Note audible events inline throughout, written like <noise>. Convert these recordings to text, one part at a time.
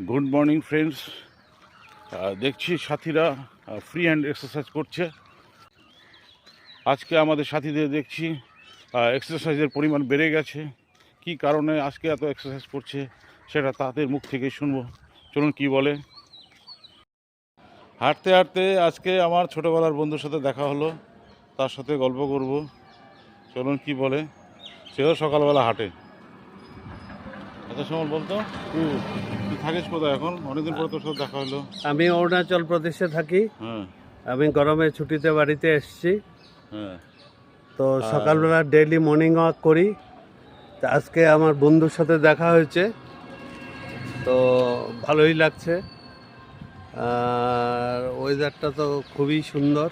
Good morning friends দেখছি সাথীরা free hand exercise করছে। আজকে আমাদের সাথীদের দেখছি এক্সারসাইজের পরিমাণ বেড়ে গেছে। কি কারণে আজকে এত এক্সারসাইজ করছে, সেটা তাদের মুখ থেকে শুনব। চলুন কি বলে? হাঁটতে হাঁটতে আজকে আমার ছোটোবেলার বন্ধুর সাথে দেখা হলো। তার সাথে গল্প করব। চলুন কি বলে? সেও সকালবেলা হাঁটে। সমল বলতো? তুই থাকিস কোথায় এখন? অনেকদিন পরে তোর সাথে দেখা হলো। আমি অরুণাচল প্রদেশে থাকি। হ্যাঁ। আমি গরমের ছুটিতে বাড়িতে এসেছি। হ্যাঁ। তো সকালবেলা ডেইলি মর্নিং ওয়াক করি। তা আজকে আমার বন্ধুর সাথে দেখা হয়েছে। তো ভালোই লাগছে। আর ওয়েদারটা তো খুবই সুন্দর।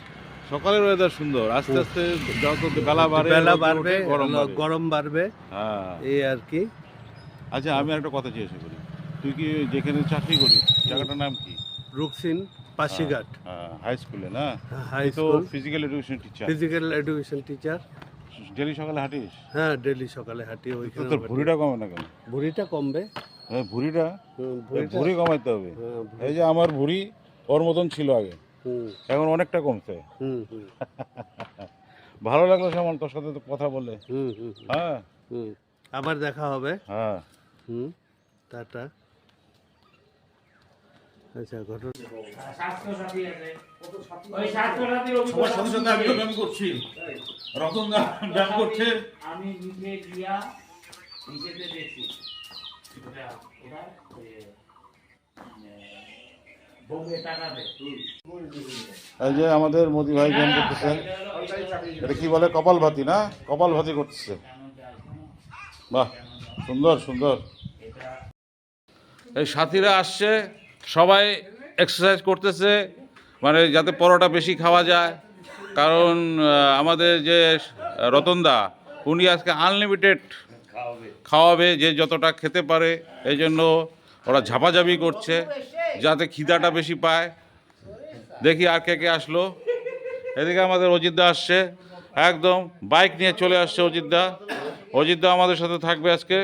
সকালের ওয়েদার সুন্দর। আস্তে আস্তে যত বেলা বাড়ে বেলা বাড়বে গরম গরম বাড়বে। হ্যাঁ। এই আর কি। আচ্ছা আমি একটা কথা জিজ্ঞাসা করি। তুই কি যেখানে চাকরি করিস জায়গাটার নাম কি? রুকসিন পাশিঘাট। হাই স্কুলে না? হাই তো physical education teacher physical education teacher daily সকালে হাঁটিস? হ্যাঁ ডেলি সকালে হাঁটি ওইখানে তোর। ভুঁড়িটা কমে না কেন? ভুঁড়িটা কমবে। হ্যাঁ, ভুঁড়িটা? ভুঁড়ি কমাইতে হবে। হ্যাঁ, এই যে আমার ভুঁড়ি ওর মতন ছিল আগে। এখন অনেকটা কমছে। <laughs> ভালো লাগল শ্যামল তোর সাথে কথা বলে। হুম হুম হ্যাঁ। আবার দেখা হবে। হ্যাঁ। হুম টাটা। আচ্ছা ঘটনা ব্যায়াম করছি। রতন ব্যায়াম করছে। আমি গিয়া দেখছি। দে এই যে আমাদের মোদি ভাই ব্যায়াম করতেছে এটা কি বলে? কপাল ভাতি না কপাল ভাতি করতেছে বাহ সুন্দর সুন্দর। এই সাথীরা আসছে সবাই এক্সারসাইজ করতেছে মানে যাতে পরোটা বেশি খাওয়া যায়। কারণ আমাদের যে রতনদা উনি আজকে আনলিমিটেড খাওয়াবে। যে যতটা খেতে পারে এই জন্য ওরা ঝাপাঝাপি করছে যাতে খিদাটা বেশি পায়। দেখি আর কে কে আসলো। এদিকে আমাদের অজিতদা আসছে একদম বাইক নিয়ে চলে আসছে অজিতদা। অজিতদা আমাদের সাথে থাকবে আজকে।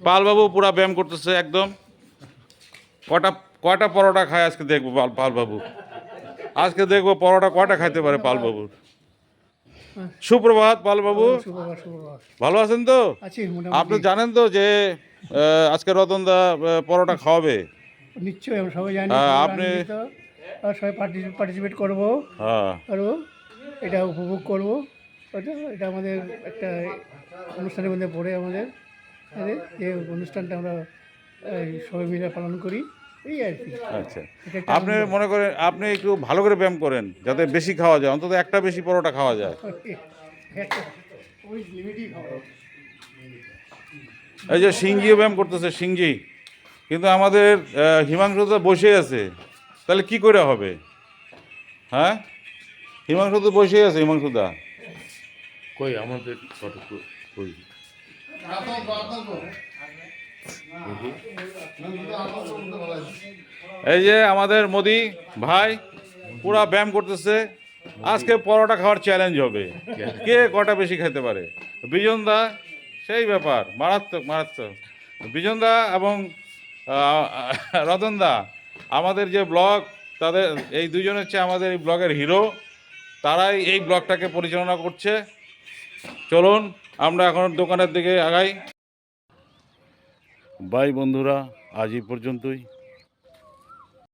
পালবাবু পুরা ব্যায়াম করতেছে একদম। কটা কয়টা পরোটা খায় আজকে দেখব পাল পালবাবু? আজকে দেখব পরোটা কয়টা খাইতে পারে পালবাবুর সুপ্রভাত পালবাবু। ভালো আছেন তো? আপনি জানেন তো যে আজকে রতনদা আহ, পরোটা খাওয়াবে? নিশ্চয়ই আমরা সবাই জানি। হ্যাঁ, আপনি- সবাই পার্টিসিপেট করব। হ্যাঁ। করব এটা উপভোগ করব। ওটা এটা আমাদের একটা অনুষ্ঠানের মধ্যে পড়ে আমাদের। যে অনুষ্ঠানটা আমরা সবাই মিলে পালন করি এই আর কি। আচ্ছা। আপনি মনে করেন আপনি একটু ভালো করে ব্যায়াম করেন যাতে বেশি খাওয়া যায় অন্তত একটা বেশি পরোটা খাওয়া যায়। এই যে সিংজিও ব্যায়াম করতেছে সিংজি। কিন্তু আমাদের হিমাংশু তো বসে আছে। তাহলে কি করে হবে? হ্যাঁ? হিমাংশু তো বসেই আছে হিমাংশুদা। কই আমাদের কই? এই যে আমাদের মোদি ভাই পুরা ব্যায়াম করতেছে। আজকে পরোটা খাওয়ার চ্যালেঞ্জ হবে। কে কটা বেশি খেতে পারে? বিজন দা সেই ব্যাপার মারাত্মক মারাত্মক। বিজন দা এবং রতন দা আমাদের যে ব্লগ তাদের এই দুজন হচ্ছে আমাদের এই ব্লগের হিরো তারাই এই ব্লগটাকে পরিচালনা করছে। চলুন, আমরা এখন দোকানের দিকে আগাই। বাই বন্ধুরা, আজ এই পর্যন্তই।